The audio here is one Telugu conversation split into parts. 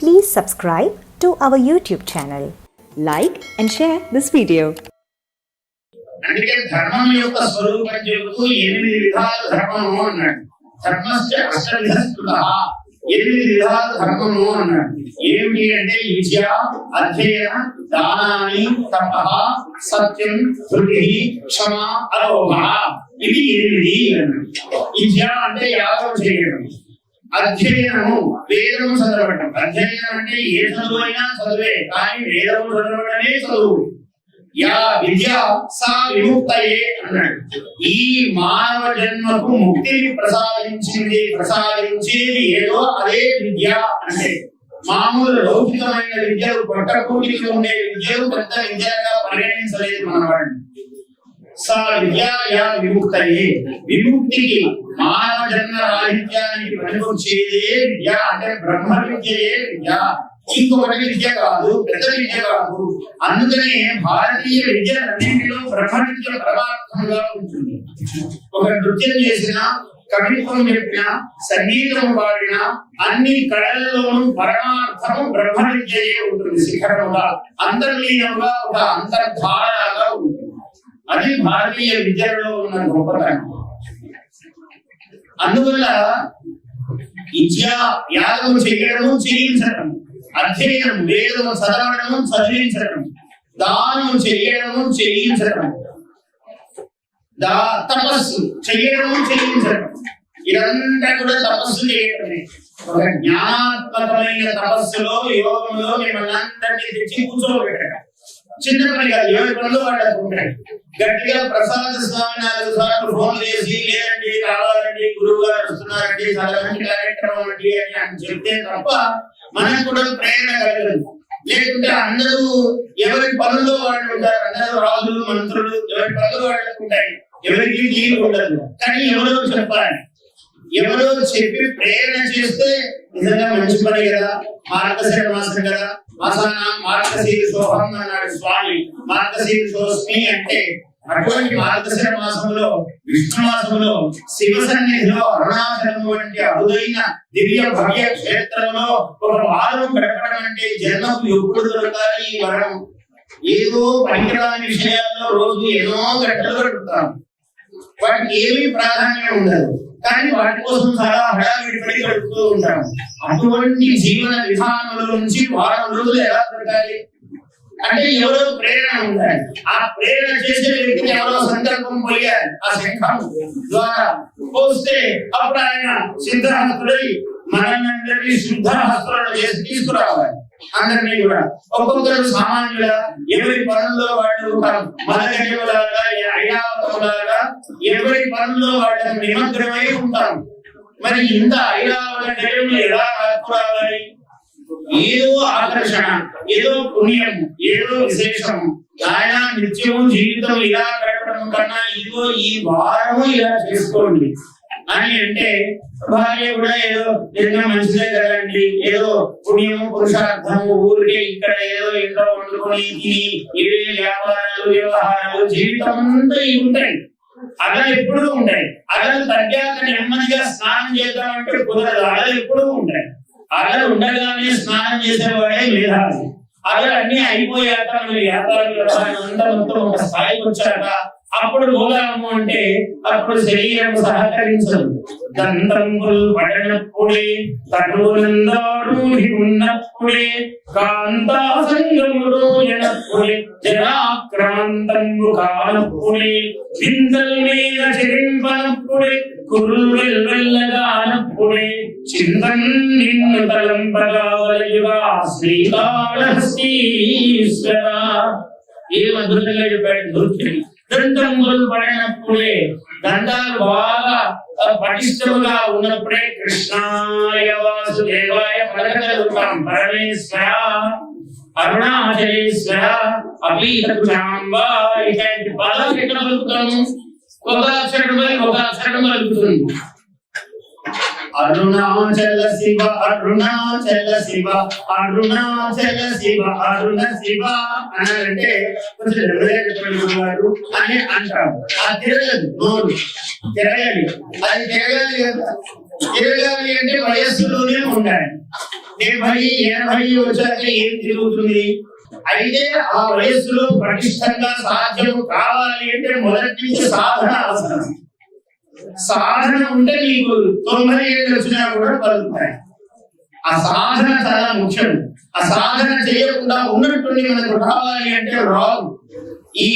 Please subscribe to our YouTube channel. Like and share this video. అందుకే ధర్మం యొక్క స్వరూపం చెబుతూ ఎనిమిది విధాలు ధర్మము అన్నాడు. ధర్మస్య అష్టవిధ ఎనిమిది విధాలు ధర్మము అన్నాడు. ఏమిటి అంటే విద్య అధ్యయన దానాన్ని తప సత్యం ధృతి క్షమ అలోభ ఇది ఎనిమిది విద్య అంటే యాగం చేయడం. అధ్యయనము వేదము చదవడం అధ్యయనం అంటే ఏ చదువు అయినా చదువే కానీ వేదము చదవడమే చదువు. యా విద్య సా విముక్తయే అన్నాడు. ఈ మానవ జన్మకు ముక్తిని ప్రసాదించింది ప్రసాదించేది ఏదో అదే విద్య అంటే. మామూలు లౌకికమైన విద్యలు పొట్టకూటికి ఉండే విద్యలు పెద్ద విద్యగా పరిగణించలేదు మన వాడిని సా విద్యా యా విముక్తయే. విముక్తికి మానవ జన్మ రాహిత్యానికి పనికొచ్చేదే విద్య అంటే బ్రహ్మ విద్యయే విద్య. ఇంకొకటి విద్య కాదు పెద్ద విద్య కాదు. అందుకనే భారతీయ విద్యలన్నింటిలో బ్రహ్మ విద్య పరమార్థంగా ఉంటుంది. ఒక నృత్యం చేసిన కవిత్వం చెప్పిన సంగీతం పాడిన అన్ని కళల్లోనూ పరమార్థము బ్రహ్మ విద్యయే ఉంటుంది శిఖరముగా అంతర్లీనంగా ఒక అంతర్ధారగా ఉంటుంది. అది భారతీయ విద్యలో ఉన్న గొప్పతనం. అందువల్ల విద్యా యాగం చేయడము చేయించడం అధ్యయనం వేదము చదవడము చదివించడం దానం చేయడము చేయించడం దా తపస్సు చేయడము చేయించడం ఇదంతా కూడా తపస్సు చేయడమే. ఒక జ్ఞానాత్మకమైన తపస్సులో యోగంలో మిమ్మల్ని అందరినీ తెచ్చి కూర్చోబెట్టడం. చిన్న పని కాదు ఎవరి పనులు వాళ్ళకు గట్టిగా ప్రసాద స్వామి నాలుగు సార్లు ఫోన్ చేసి లేదండి కావాలండి గురువు గారు వస్తున్నారండి చాలా మంచి కార్యక్రమం అండి అని అని చెప్తే తప్ప మనకు కూడా ప్రేరణ కలగదు. లేకుంటే అందరూ ఎవరి పనుల్లో వాళ్ళు ఉంటారు అందరూ రాజులు మంత్రులు ఎవరి పనులు వాళ్ళకు ఉంటాయి ఎవరికి తీరు ఉండదు. కానీ ఎవరో చెప్పాలి. ఎవరో చెప్పి ప్రేరణ చేస్తే నిజంగా మంచి పని కదా మార్గశిర మాసం కదా మాసాన మార్గశీర అన్నాడు స్వామి. మార్గశీర అంటే అటువంటి మార్గశిర మాసంలో విష్ణు మాసంలో శివ సన్నిధిలో అరుణాచలం వంటి అరుదైన దివ్య భవ్య క్షేత్రంలో ఒక వారం గడపడం అంటే జన్మకు ఎప్పుడు దొరకాలి ఈ వరం? ఏదో పనికిరాని విషయాల్లో రోజు ఎన్నో గంటలు గడుపుతాం. వాటికి ఏమీ ప్రాధాన్యం ఉండదు. కానీ వాటి కోసం చాలా హడావిడిపడి గడుపుతూ ఉంటాము. అటువంటి జీవన విధానంలో నుంచి వారం రోజులు ఎలా దొరకాలి అంటే ఎవరో ప్రేరణ ఉండాలి. ఆ ప్రేరణ చేసే వ్యక్తికి ఎవరో సంకల్పం పొలియాలి. ఆ సంకల్పం ద్వారా పోస్తే అప్పుడు ఆయన సిద్ధహస్తుడై మనందరినీ శుద్ధ హస్తులను చేసి తీసుకురావాలి. అందరినీ కూడా. ఒక్కొక్కరు సామాన్యుల ఎవరి పనుల్లో వాళ్ళు ఒక ఐరావతములాగా ఎవరి పనుల్లో వాళ్ళకు నిమగ్నమై ఉంటారు. మరి ఇంత ఐరావత ఎలా రావాలి ఏదో ఆకర్షణ ఏదో పుణ్యం ఏదో విశేషం ఆయన నిత్యం జీవితం ఇలా గడపడం కన్నా ఇదిగో ఈ వారము ఇలా చేసుకోండి. అని అంటే భార్య కూడా ఏదో నిజంగా మంచిదే కదండి. ఏదో పుణ్యము పురుషార్థము ఊరికే ఇక్కడ ఏదో ఇంట్లో వండుకొని తిని ఇవే వ్యాపారాలు వ్యవహారాలు జీవితం అంతా ఇవి ఉంటాయి. అలా ఎప్పుడూ ఉంటాయి. అలా తగ్గాక నెమ్మదిగా స్నానం చేద్దామంటే కుదరదు. అలా ఎప్పుడూ ఉంటాయి. అలా ఉండగానే స్నానం చేసేవాడే మేధావి. అలా అన్ని అయిపోయాక మరి వ్యాపారం వ్యవహారం అంతా మొత్తం ఒక స్థాయికి వచ్చాక అప్పుడు మూలము అంటే అప్పుడు శరీరం సహకరించదు. దంతంబుల్ పడినప్పుడే తనునందారూఢి ఉన్నప్పుడే కాంతా ఎనప్పుడే జనాక్రాంతంబు కానప్పుడే విందల్ మీద చెరింపనప్పుడే కురుల్ వెళ్ళగానప్పుడే చింతన్ నిన్ను తలంపగా వలయుగా శ్రీకాళహస్తీశ్వర. ఏ మధురంగా చెప్పాడు? నృత్యుడు దంతములు పడినప్పుడే దండాలు బాగా పటిష్టముగా ఉన్నప్పుడే కృష్ణాయ వాసుదేవాయ పలకగలుగుతాం పరమేశ్వర అరుణాచలేశ్వర అభీతాంబ ఇలాంటి పదాలు ఎక్కడ పలుకుతాము ఒక అక్షరం ఒక అక్షరం పలుకుతుంది అరుణాచల శివ అరుణాచల శివ అరుణాచల శివ అరుణ శివ అని అంటే కొంచెం అని అంటారు. ఆ తిరగదు నోరు. తిరగాలి అది తిరగాలి కదా. తిరగాలి అంటే వయస్సులోనే ఉండాలి. డెబ్బై ఎనభై వచ్చాక ఏం తిరుగుతుంది? అయితే ఆ వయస్సులో పటిష్టంగా సాధ్యం కావాలి అంటే మొదటి నుంచి సాధన అవసరం. సాధన ఉంటే మీకు తొంభై ఏళ్ళు వచ్చినా కూడా పలుకుతాయి ఆ సాధన చాలా ముఖ్యం. ఆ సాధన చేయకుండా ఉన్నట్టుండి మనకు రావాలి అంటే రాదు. ఈ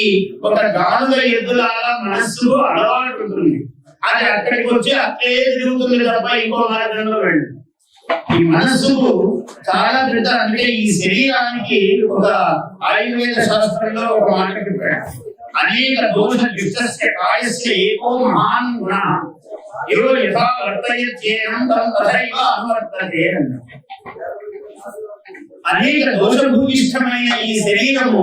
ఒక గానుగ ఎద్దులాగా మనస్సు అలవాటు ఉంటుంది. అది అక్కడికి వచ్చి అక్కడే తిరుగుతుంది తప్ప ఇంకో మార్గంలో వెళ్ళదు. ఈ మనస్సుకు చాలా పెద్ద అంటే ఈ శరీరానికి ఒక ఆయుర్వేద శాస్త్రంలో ఒక మాట చెప్పాడు. అనేక దోష యుక్తస్య కాయస్య ఏకో మహాన్ గుణ. ఇవో యథా వర్తయత్యేనం తం తథైవ అనువర్తతే అన్నాడు. అనేక దోషభూయిష్టమైన ఈ శరీరము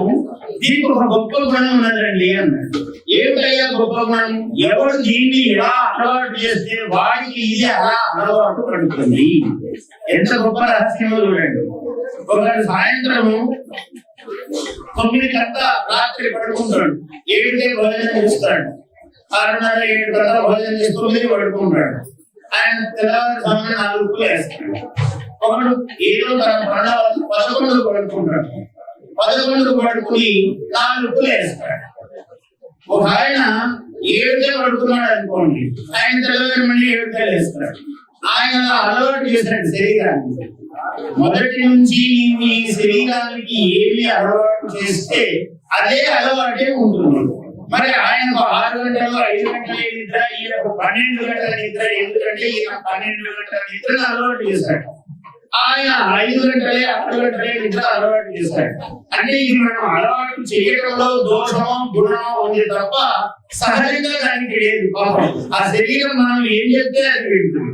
దీనికి ఒక గొప్ప గుణం ఉన్నదండి అన్నాడు. ఏమిటయ్యా గొప్ప గుణం? ఎవరు దీన్ని ఎలా అలవాటు చేస్తే వాడికి ఇది అలా అలవాటు పడుతుంది. ఎంత గొప్ప రహస్యమో చూడండి. ఒకడు సాయంత్రము తొమ్మిది కంత రాత్రి పడుకుంటాడు. ఏడితే భోజనం చేస్తాడు. ఆరున్నర ఏడు కంత భోజనం చేసి తొమ్మిది పడుకుంటాడు. ఆయన తెల్లవారి సమయం నాలుగు వేస్తాడు. ఒకడు ఏదో తన పడవ పదకొండు పడుకుంటాడు. పదకొండు పడుకుని నాలుగు వేస్తాడు. ఒక ఆయన ఏడుకే పడుకున్నాడు అనుకోండి. ఆయన తెల్లవారి మళ్ళీ ఏడుకే వేస్తాడు ఆయన అలవాటు చేశాడు శరీరాన్ని మొదటి నుంచి మీ శరీరానికి ఏమి అలవాటు చేస్తే అదే అలవాటే ఉంటుంది. మరి ఆయనకు ఆరు గంటలు ఐదు గంటల నిద్ర ఈయనకు పన్నెండు గంటల నిద్ర ఎందుకంటే ఈయన పన్నెండు గంటల నిద్ర అలవాటు చేశాడు. ఆయన ఐదు గంటలే ఆరు గంటలే నిద్ర అలవాటు చేశాడు. అంటే ఇది మనం అలవాటు చేయడంలో దోషమో గుణమో ఉంది తప్ప సహజంగా దానికి లేదు. పాపం. ఆ శరీరం మనం ఏం చెప్తే అది వింటుంది.